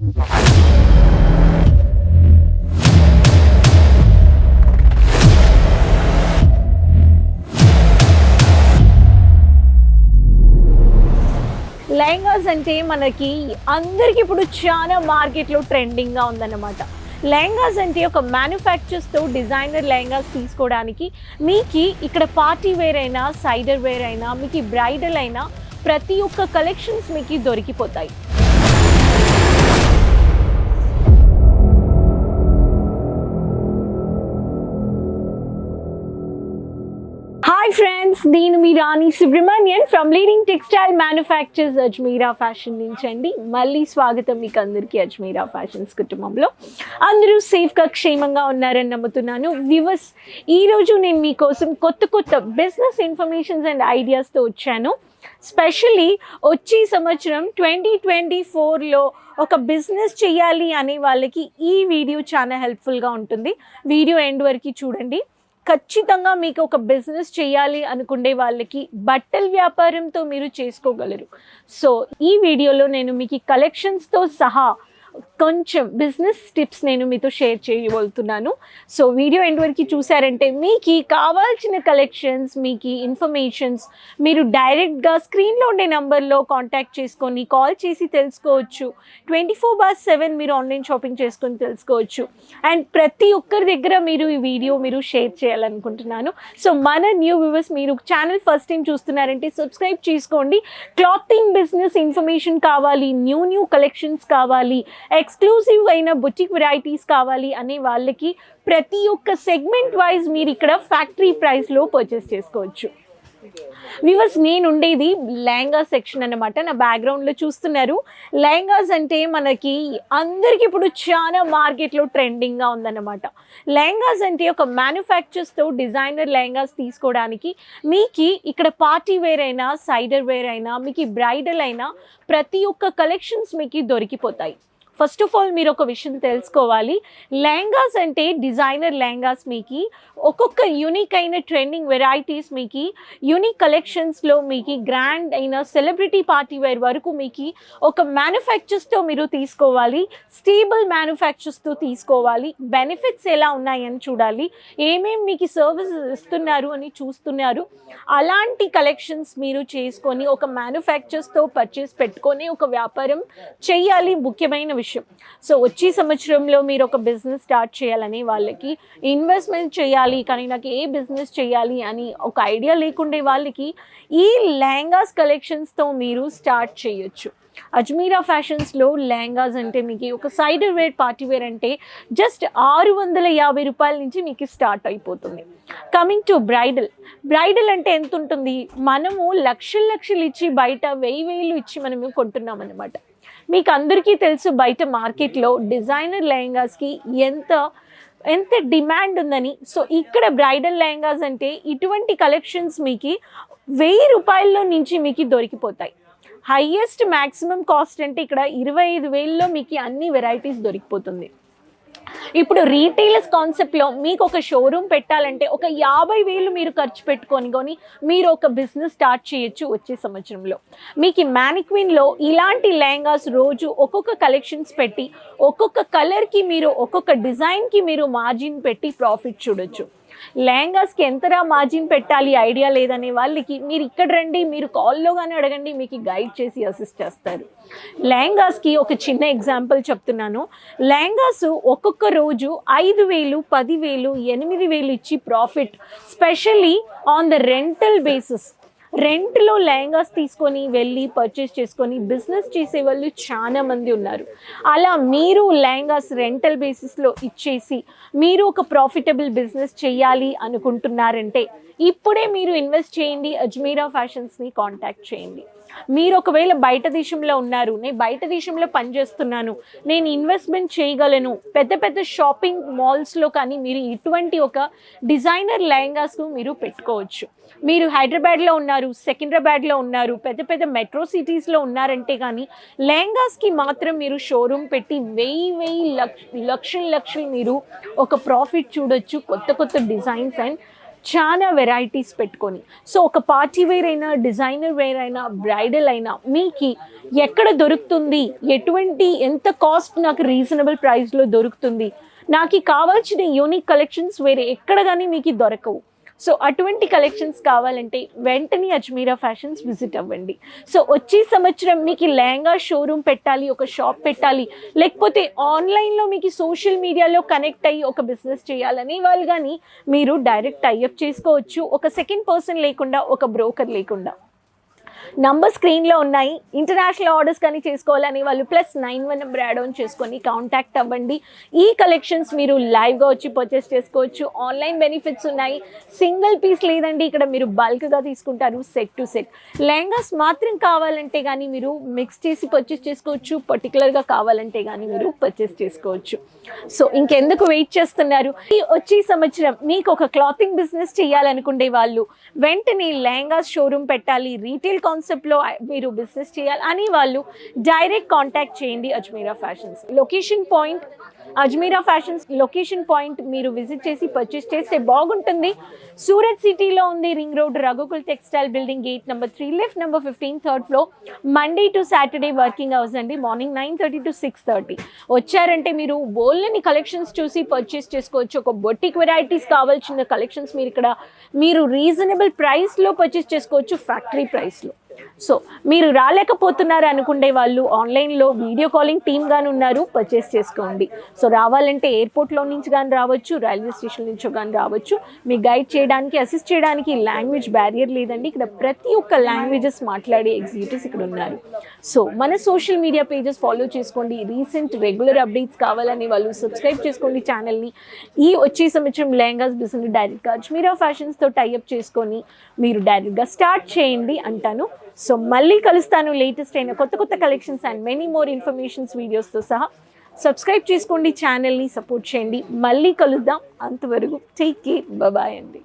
లెహంగాస్ అంటే మనకి అందరికి ఇప్పుడు చాలా మార్కెట్లో ట్రెండింగ్గా ఉందన్నమాట. లెహంగాస్ అంటే ఒక మ్యానుఫ్యాక్చర్స్తో డిజైనర్ లెహంగాస్ తీసుకోవడానికి మీకు ఇక్కడ పార్టీ వేర్ అయినా సైడర్ వేర్ అయినా మీకు బ్రైడల్ అయినా ప్రతి ఒక్క కలెక్షన్స్ మీకు దొరికిపోతాయి. ఫ్రెండ్స్ నేను మీ Rani Subrahmanyan from leading textile manufactures Ajmeera fashion నుంచి అండి. మళ్ళీ స్వాగతం మీకు అందరికీ అజ్మీరా ఫ్యాషన్స్ కుటుంబంలో. అందరూ సేఫ్గా క్షేమంగా ఉన్నారని నమ్ముతున్నాను. వ్యూవర్స్ ఈరోజు నేను మీకోసం కొత్త కొత్త బిజినెస్ ఇన్ఫర్మేషన్స్ అండ్ ఐడియాస్తో వచ్చాను. స్పెషల్లీ వచ్చే సంవత్సరం ట్వంటీ ట్వంటీ ఫోర్లో ఒక బిజినెస్ చేయాలి అనే వాళ్ళకి ఈ వీడియో చాలా హెల్ప్ఫుల్గా ఉంటుంది. వీడియో ఎండ్ వరకు చూడండి. ఖచ్చితంగా మీకు ఒక బిజినెస్ చేయాలి అనుకునే వాళ్ళకి బట్టల వ్యాపారంతో మీరు చేసుకోగలరు. సో ఈ వీడియోలో నేను మీకు కలెక్షన్స్తో సహా కొంచెం బిజినెస్ టిప్స్ నేను మీతో షేర్ చేయబోతున్నాను. సో వీడియో ఎండ్ వరకు చూసారంటే మీకు కావాల్సిన కలెక్షన్స్ మీకు ఇన్ఫర్మేషన్స్ మీరు డైరెక్ట్గా స్క్రీన్లో ఉండే నెంబర్లో కాంటాక్ట్ చేసుకొని కాల్ చేసి తెలుసుకోవచ్చు. ట్వంటీ ఫోర్ బార్ సెవెన్ మీరు ఆన్లైన్ షాపింగ్ చేసుకొని తెలుసుకోవచ్చు. అండ్ ప్రతి ఒక్కరి దగ్గర మీరు ఈ వీడియో మీరు షేర్ చేయాలనుకుంటున్నాను. సో మన న్యూ వ్యూవర్స్ మీరు ఛానల్ ఫస్ట్ టైం చూస్తున్నారంటే సబ్స్క్రైబ్ చేసుకోండి. క్లాతింగ్ బిజినెస్ ఇన్ఫర్మేషన్ కావాలి న్యూ న్యూ కలెక్షన్స్ కావాలి ఎక్స్క్లూజివ్ అయిన బుటిక్ వెరైటీస్ కావాలి అనే వాళ్ళకి ప్రతి ఒక్క సెగ్మెంట్ వైజ్ మీరు ఇక్కడ ఫ్యాక్టరీ ప్రైస్లో పర్చేస్ చేసుకోవచ్చు. వివర్స్ నేను ఉండేది లెహంగా సెక్షన్ అన్నమాట. నా బ్యాక్గ్రౌండ్లో చూస్తున్నారు. లెహంగాస్ అంటే మనకి అందరికి ఇప్పుడు చాలా మార్కెట్లో ట్రెండింగ్గా ఉందన్నమాట. లెహంగాస్ అంటే ఒక మ్యానుఫ్యాక్చర్స్తో డిజైనర్ లెహంగాస్ తీసుకోవడానికి మీకు ఇక్కడ పార్టీ వేర్ అయినా సైడర్ వేర్ అయినా మీకు బ్రైడల్ అయినా ప్రతి ఒక్క కలెక్షన్స్ మీకు దొరికిపోతాయి. ఫస్ట్ ఆఫ్ ఆల్ మీరు ఒక విషయం తెలుసుకోవాలి. లెహంగాస్ అంటే డిజైనర్ లెహంగాస్ మీకు ఒక్కొక్క యూనిక్ అయిన ట్రెండింగ్ వెరైటీస్ మీకు యూనిక్ కలెక్షన్స్లో మీకు గ్రాండ్ అయిన సెలబ్రిటీ పార్టీ వేర్ వరకు మీకు ఒక మ్యానుఫ్యాక్చర్స్తో మీరు తీసుకోవాలి. స్టేబుల్ మ్యానుఫ్యాక్చర్స్తో తీసుకోవాలి. బెనిఫిట్స్ ఎలా ఉన్నాయని చూడాలి. ఏమేమి మీకు సర్వీసెస్ ఇస్తున్నారు అని చూస్తున్నారు. అలాంటి కలెక్షన్స్ మీరు చేసుకొని ఒక మ్యానుఫ్యాక్చర్స్తో పర్చేస్ పెట్టుకొని ఒక వ్యాపారం చేయాలి ముఖ్యమైన విషయం సో వచ్చే సంవత్సరంలో మీరు ఒక బిజినెస్ స్టార్ట్ చేయాలని వాళ్ళకి ఇన్వెస్ట్మెంట్ చేయాలి కానీ నాకు ఏ బిజినెస్ చేయాలి అని ఒక ఐడియా లేకుండే వాళ్ళకి ఈ లెహంగాస్ కలెక్షన్స్తో మీరు స్టార్ట్ చేయొచ్చు. అజ్మీరా ఫ్యాషన్స్లో లెహంగాస్ అంటే మీకు ఒక సైడర్ వేర్ పార్టీ వేర్ అంటే జస్ట్ ఆరు వందల యాభై రూపాయల నుంచి మీకు స్టార్ట్ అయిపోతుంది. Coming to bridal. బ్రైడల్ అంటే ఎంత ఉంటుంది మనము లక్షలు లక్షలు ఇచ్చి బయట వెయ్యి వేలు ఇచ్చి మనము కొంటున్నాం అనమాట మీకు అందరికీ తెలుసు బయట మార్కెట్లో డిజైనర్ లెహంగాస్కి ఎంత ఎంత డిమాండ్ ఉందని. సో ఇక్కడ బ్రైడల్ లెహంగాస్ అంటే ఇటువంటి కలెక్షన్స్ మీకు వెయ్యి రూపాయల్లో నుంచి మీకు దొరికిపోతాయి. హయ్యెస్ట్ మ్యాక్సిమం కాస్ట్ అంటే ఇక్కడ ఇరవై ఐదు వేల్లో మీకు అన్ని వెరైటీస్ దొరికిపోతుంది. ఇప్పుడు రీటైలర్స్ కాన్సెప్ట్లో మీకు ఒక షోరూమ్ పెట్టాలంటే ఒక యాభై వేలు మీరు ఖర్చు పెట్టుకొని కొని మీరు ఒక బిజినెస్ స్టార్ట్ చేయొచ్చు వచ్చే సంవత్సరంలో. మీకు మ్యానిక్విన్లో ఇలాంటి లెహంగాస్ రోజు ఒక్కొక్క కలెక్షన్స్ పెట్టి ఒక్కొక్క కలర్కి మీరు ఒక్కొక్క డిజైన్కి మీరు మార్జిన్ పెట్టి ప్రాఫిట్ చూడొచ్చు. లెహంగాస్కి ఎంతరా మార్జిన్ పెట్టాలి? ఐడియా లేదనే వాళ్ళకి మీరు ఇక్కడ రండి మీరు కాల్లో కానీ అడగండి మీకు గైడ్ చేసి అసిస్ట్ చేస్తారు. లెహంగాస్కి ఒక చిన్న ఎగ్జాంపుల్ చెప్తున్నాను. లెహంగాస్ ఒక్కొక్క రోజు ఐదు వేలు పదివేలు ఎనిమిది వేలు ఇచ్చి profit specially on the rental basis రెంట్లో lehengas తీసుకొని వెళ్ళి పర్చేస్ చేసుకొని బిజినెస్ చేసే వాళ్ళు చాలా మంది ఉన్నారు. అలా మీరు లెహంగాస్ రెంటల్ బేసిస్లో ఇచ్చేసి మీరు ఒక ప్రాఫిటబుల్ బిజినెస్ చేయాలి అనుకుంటున్నారంటే ఇప్పుడే మీరు ఇన్వెస్ట్ చేయండి అజ్మీరా ఫ్యాషన్స్ని కాంటాక్ట్ చేయండి. మీరు ఒకవేళ బయట దేశంలో ఉన్నారు నేను బయట దేశంలో పనిచేస్తున్నాను నేను ఇన్వెస్ట్మెంట్ చేయగలను. పెద్ద పెద్ద షాపింగ్ మాల్స్లో కానీ మీరు ఇటువంటి ఒక డిజైనర్ లెహంగాస్కు మీరు పెట్టుకోవచ్చు. మీరు హైదరాబాద్లో ఉన్నారు సికింద్రాబాద్లో ఉన్నారు పెద్ద పెద్ద మెట్రో సిటీస్లో ఉన్నారంటే కానీ లెహంగాస్కి మాత్రం మీరు షోరూమ్ పెట్టి వెయ్యి వెయ్యి లక్ష లక్షలు లక్షలు మీరు ఒక ప్రాఫిట్ చూడొచ్చు కొత్త కొత్త డిజైన్స్ అండ్ చాలా వెరైటీస్ పెట్టుకొని. సో ఒక పార్టీ వేర్ అయినా డిజైనర్ వేర్ అయినా బ్రైడల్ అయినా మీకు ఎక్కడ దొరుకుతుంది? ఎటువంటి ఎంత కాస్ట్ నాకు రీజనబుల్ ప్రైస్లో దొరుకుతుంది? నాకు కావాల్సిన యూనిక్ కలెక్షన్స్ వేరే ఎక్కడ కానీ మీకు దొరకవు. సో అటువంటి కలెక్షన్స్ కావాలంటే వెంటనే అజ్మీరా ఫ్యాషన్స్ విజిట్ అవ్వండి. సో వచ్చే సంవత్సరం మీకు లెహంగా షోరూమ్ పెట్టాలి ఒక షాప్ పెట్టాలి లేకపోతే ఆన్లైన్లో మీకు సోషల్ మీడియాలో కనెక్ట్ అయ్యి ఒక బిజినెస్ చేయాలని వాళ్ళు కానీ మీరు డైరెక్ట్ టైఅప్ చేసుకోవచ్చు. ఒక సెకండ్ పర్సన్ లేకుండా ఒక బ్రోకర్ లేకుండా. నంబర్ స్క్రీన్లో ఉన్నాయి. ఇంటర్నేషనల్ ఆర్డర్స్ కానీ చేసుకోవాలని వాళ్ళు plus nine one number add on చేసుకొని కాంటాక్ట్ అవ్వండి. ఈ కలెక్షన్స్ మీరు లైవ్గా వచ్చి పర్చేస్ చేసుకోవచ్చు. ఆన్లైన్ బెనిఫిట్స్ ఉన్నాయి. సింగిల్ పీస్ లేదండి. ఇక్కడ మీరు బల్క్గా తీసుకుంటారు సెట్ టు సెట్ లెహంగాస్ మాత్రం కావాలంటే కానీ మీరు మిక్స్ చేసి పర్చేస్ చేసుకోవచ్చు. పర్టికులర్గా కావాలంటే కానీ మీరు పర్చేస్ చేసుకోవచ్చు. సో ఇంకెందుకు వెయిట్ చేస్తున్నారు? ఈ వచ్చే సంవత్సరం మీకు ఒక క్లాతింగ్ బిజినెస్ చేయాలనుకునే వాళ్ళు వెంటనే లెహంగాస్ షోరూమ్ పెట్టాలి. రీటైల్ కాన్సెప్ట్లో మీరు బిజినెస్ చేయాలి అని వాళ్ళు డైరెక్ట్ కాంటాక్ట్ చేయండి Ajmeera fashions location point Ajmeera fashions location point మీరు విజిట్ చేసి పర్చేస్ చేస్తే బాగుంటుంది. సూరత్ సిటీలో ఉంది ring road Raghukul textile building gate number three lift number fifteen third floor Monday to Saturday working hours అండి. Morning nine thirty to six thirty వచ్చారంటే మీరు బోల్ని collections చూసి పర్చేస్ చేసుకోవచ్చు. ఒక బొటిక్ వెరైటీస్ కావాల్సిన కలెక్షన్స్ మీరు ఇక్కడ మీరు రీజనబుల్ ప్రైస్లో పర్చేస్ చేసుకోవచ్చు ఫ్యాక్టరీ ప్రైస్లో సో మీరు రాలేకపోతున్నారు అనుకునే వాళ్ళు ఆన్లైన్లో వీడియో కాలింగ్ టీమ్ కానీ ఉన్నారు పర్చేస్ చేసుకోండి. సో రావాలంటే ఎయిర్పోర్ట్లో నుంచి కానీ రావచ్చు రైల్వే స్టేషన్ నుంచి కానీ రావచ్చు. మీ గైడ్ చేయడానికి అసిస్ట్ చేయడానికి లాంగ్వేజ్ బ్యారియర్ లేదండి. ఇక్కడ ప్రతి ఒక్క లాంగ్వేజెస్ మాట్లాడే ఎగ్జిక్యూటివ్స్ ఇక్కడ ఉన్నారు. సో మన సోషల్ మీడియా పేజెస్ ఫాలో చేసుకోండి. రీసెంట్ రెగ్యులర్ అప్డేట్స్ కావాలని వాళ్ళు సబ్స్క్రైబ్ చేసుకోండి ఛానల్ని ఈ వచ్చే సంవత్సరం లెహంగాస్ బిజినెస్ డైరెక్ట్గా అజ్మీరా ఫ్యాషన్స్తో టైఅప్ చేసుకొని మీరు డైరెక్ట్గా స్టార్ట్ చేయండి అంటాను. సో మళ్ళీ కలుస్తాను లేటెస్ట్ అయిన కొత్త కొత్త collections and many more informations వీడియోస్తో సహా. సబ్స్క్రైబ్ చేసుకోండి ఛానల్ని సపోర్ట్ చేయండి. మళ్ళీ కలుద్దాం అంతవరకు టేక్ కేర్ బాయ్ అండి.